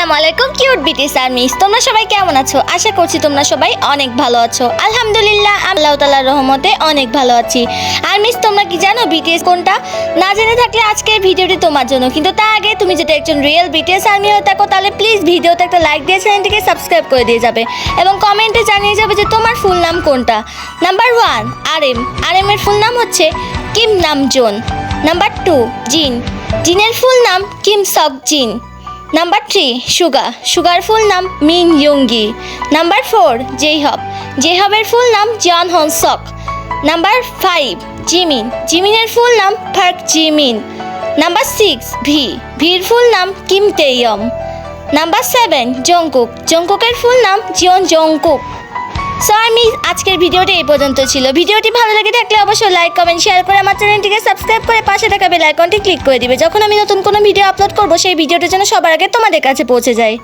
আসসালামু আলাইকুম, কিউট বিটিস আর মিস তোমরা সবাই কেমন আছো? আশা করছি তোমরা সবাই অনেক ভালো আছো। আলহামদুলিল্লাহ, আল্লাহ তালার রহমতে অনেক ভালো আছি। আর মিস, তোমরা কি জানো বিটিএস কোনটা? না জেনে থাকলে আজকের ভিডিওটি তোমার জন্য। কিন্তু তার আগে তুমি যদি একজন রিয়েল বিটিএস আর্মি হয়ে থাকো, তাহলে প্লিজ ভিডিওতে একটা লাইক দিয়ে চ্যানেলটিকে সাবস্ক্রাইব করে দিয়ে যাবে এবং কমেন্টে জানিয়ে যাবে যে তোমার ফুল নাম কোনটা। Number one R M R M এর ফুল নাম হচ্ছে কিম নাম জোন। নাম্বার টু জিন। জিনের ফুল নাম Kim Seok Jin. Number three Suga sugar full নাম Min Yoongi number four J Hope জেহবের ফুল নাম Jung Ho Seok number five Jimin জিমিনের full নাম Park Jimin number six V ভির ফুল নাম Kim Taehyung number seven Jungkook জংকুকের full নাম Jeon Jungkook so আমি আজকের ভিডিওটি এই পর্যন্ত ছিল। ভিডিওটি ভালো লাগে থাকলে অবশ্যই লাইক কমেন্ট শেয়ার করে আমার চ্যানেলটিকে সাবস্ক্রাইব করে পাশে থাকা বেল আইকনটি ক্লিক করে দিবে। যখন আমি নতুন কোনো ভিডিও আপলোড করব, সেই ভিডিওটা যেন সবার আগে তোমাদের কাছে পৌঁছে যায়।